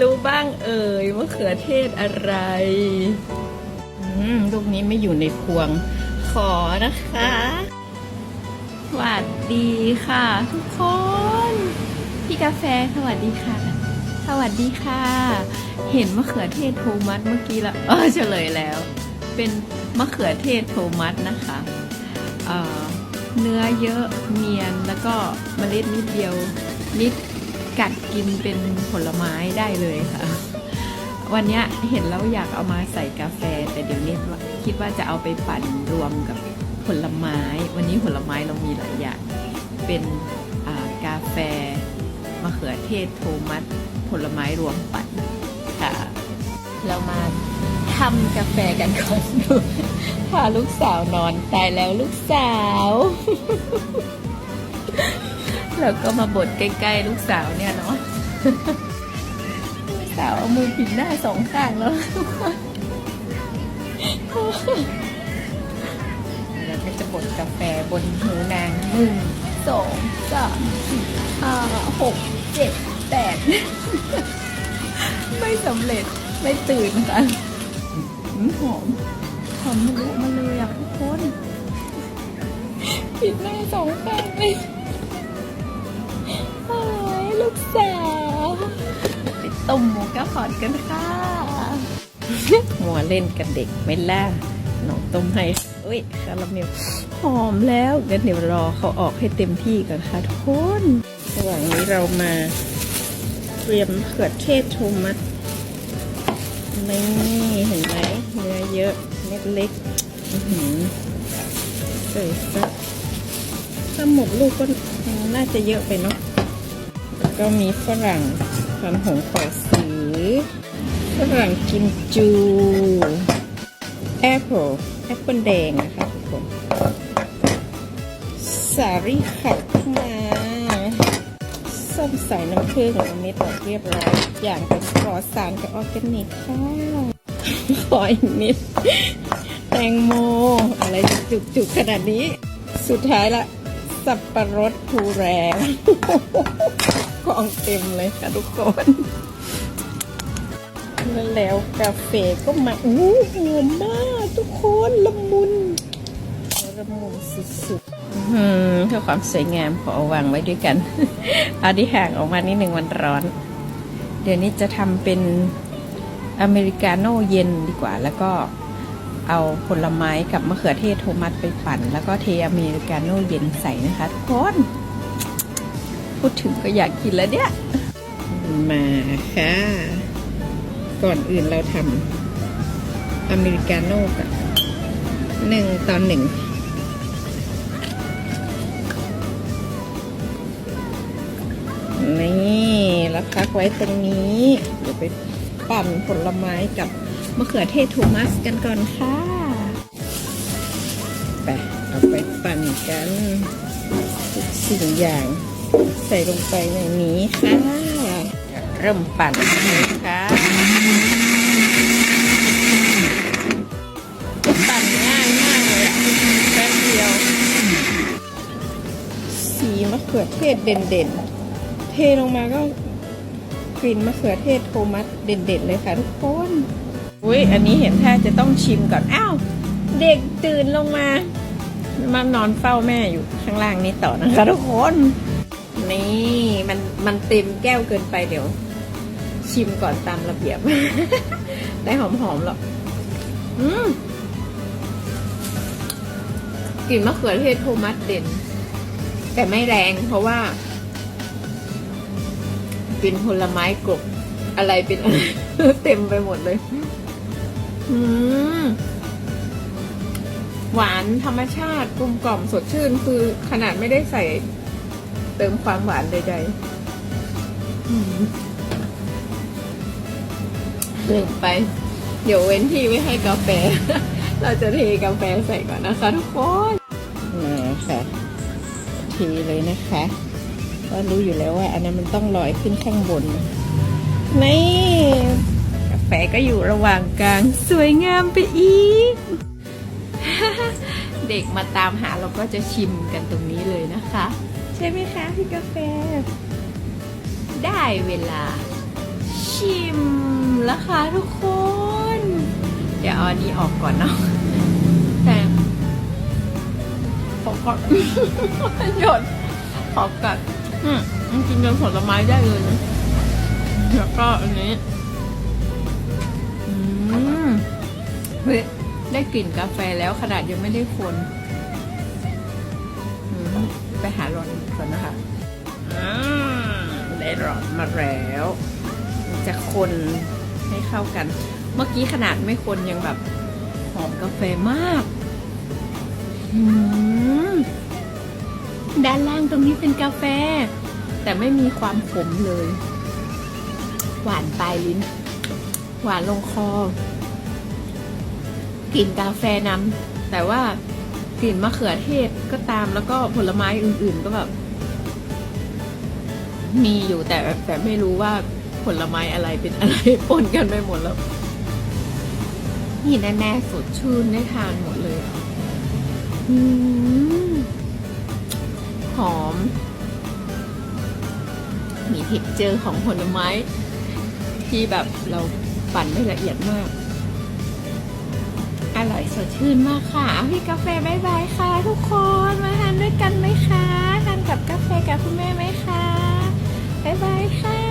รู้บ้างเอ่ยมะเขือเทศอะไรลูกนี้ไม่อยู่ในพวง ขอนะคะสวัสดีค่ะ ทุกคน พี่กาแฟสวัสดีค่ะ สวัสดีค่ะ เห็นมะเขือเทศโทมัสเมื่อกี้ละเออเฉลยแล้ว เป็นมะเขือเทศโทมัสนะคะเเนื้อเยอะเนียนแล้วก็เมล็ดนิดเดียวนิด กัดกินเป็นผลไม้ได้เลยค่ะ วันนี้เห็นแล้วอยากเอามาใส่กาแฟ แต่เดี๋ยวนี้คิดว่าจะเอาไปปั่นรวมกับผลไม้ วันนี้ผลไม้เรามีหลายอย่าง เป็นกาแฟมะเขือเทศโทมัสผลไม้รวมปั่นค่ะ เรามาทำกาแฟกันก่อนดูพาลูกสาวนอนตายแล้วลูกสาว แล้วก็มาบดใกล้ๆลูกสาวเนี่ยเนาะลูกสาวเอามือปิดหน้าสองข้างแล้วเราก็จะบดกาแฟบนหูนางหนึ่งสองสามสี่ห้าหกเจ็ดแปดไม่สำเร็จไม่ตื่นค่ะหืมหอมหอมทะลุมาเลยอะทุกคน ปิดหน้าสองข้างเลยโอ้ยลู กสาวไปต้มหมูกระพอดกันค่ะมัวเล่นกับเด็กไม่ล่าน้องต้มให้อุ้ยคาราเมลหอมแล้วงั้นเดี๋ยวรอเขาออกให้เต็มที่ก่อนค่ะทุกคนระหว่างนี้เรามาเตรียมเขือเทศโทมัสนี่เห็นไหมเนื้อเยอะเม็ดเล็กอื้ออใส่สักถ้าหมดลูกก็น่าจะเยอะไปเนาะ แล้วก็มีฝรั่งพันหงเป่าสีฝรั่งกิมจูแอปเปิลแอปเปิลแดงนะคะทุกคนสาลี่ขัดมาส้มใส่น้ำผึ้งเอาเม็ดออกเรียบร้อยอย่างเป็นปลอดสารกับออร์แกนิกค่ะขออีกนิด แตงโม อะไรจะจุกๆขนาดนี้ สุดท้ายละ สับปะรดภูแรงกองเต็มเลยค่ะทุกคนแล้วกาแฟก็มาอู้หอมมากทุกคนละมุนละมุนสุดๆเพื่อความสวยงามขอเอาวางไว้ด้วยกันเอาที่ห่างออกมานิดหนึ่งวันร้อน เดี๋ยวนี้จะทำเป็นอเมริกาโน่เย็นดีกว่าแล้วก็ เอาผลไม้กับมะเขือเทศโทมัสไปปั่น แล้วก็เทอเมริกาโน่เย็นใส่นะคะทุกคนพูดถึงก็อยากกินแล้วเนี่ย มาค่ะ ก่อนอื่นเราทำอเมริกาโน่กันหนึ่งตอนหนึ่งนี่แล้วพักไว้ตรงนี้ เดี๋ยวไปปั่นผลไม้กับ มะเขือเทศโทมัสกันก่อนค่ะไปเอาไปปั่นกันทุกสิ่งอย่าง ใส่ลงไปในนี้ค่ะ เริ่มปั่นนะคะปั่นง่ายมากเลยอะแป๊บเดียว สีมะเขือเทศเด่นๆ เทลงมาก็กลิ่นมะเขือเทศโทมัสเด่นๆเลยค่ะทุกคน อุ้ยอันนี้เห็นท่าจะต้องชิมก่อน อ้าว เด็กตื่นลงมา มานอนเฝ้าแม่อยู่ข้างล่างนี้ต่อนะคะทุกคน นี่มันมันเต็มแก้วเกินไปเดี๋ยว ชิมก่อนตามระเบียบ ได้หอมๆหรอกอืมกลิ่นมะเขือเทศโทมัสเด่น แต่ไม่แรงเพราะว่า เป็นผลไม้กรบอะไรเป็นอะไรเต็มไปหมดเลย อืมหวานธรรมชาติกลมกล่อมสดชื่น คือขนาดไม่ได้ใส่เติมความหวานใดๆอืมลืมไป เดี๋ยวเว้นที่ไว้ให้กาแฟ เราจะเทกาแฟใส่ก่อนนะคะทุกคนนี่ค่ะทีเลยนะคะก็รู้อยู่แล้วว่า อันนั้นมันต้องลอยขึ้นข้างบนนี่กา แฟก็อยู่ระหว่างกลาง สวยงามไปอีก เด็กมาตามหาเราก็จะชิมกันตรงนี้เลยนะคะ ใช่ไหมคะพี่กาแฟ ได้เวลา ชิชิมแล้วค่ะทุกคน เดี๋ยวเอาอันนี้ออกก่อนเนาะแต่ขอก่อนหยดขอกัดอืมมันกินเป็นผลไม้ได้เลยนะแล้วก็อันนี้อื มเฮ้ยได้กลิ่นกาแฟแล้วขนาดยังไม่ได้คนอืมไปหาหลอดก่อนนะคะอ่าได้หลอดมาแล้ว จะคนให้เข้ากัน เมื่อกี้ขนาดไม่คนยังแบบหอมกาแฟมากอืมด้านล่างตรงนี้เป็นกาแฟ แต่ไม่มีความขมเลย หวานปลายลิ้น หวานลงคอกลิ่นกาแฟนำแต่ว่ากลิ่นมะเขือเทศก็ตามแล้วก็ผลไม้อื่น ๆ ก็แบบมีอยู่แต่แต่ไม่รู้ว่าผลไม้อะไรเป็นอะไรปนกันไปหมดแล้ว นี่แน่ๆสดชื่นได้ทานหมดเลยอืมหอม มีเท็กเจอร์ของผลไม้ ที่แบบเรา ปั่นไม่ละเอียดมาก อร่อยสดชื่นมากค่ะพี่กาแฟบายบายค่ะ ทุกคนมาทานด้วยกันไหมคะทานกับกาแฟกับคุณแม่ไหมคะบายบายค่ะ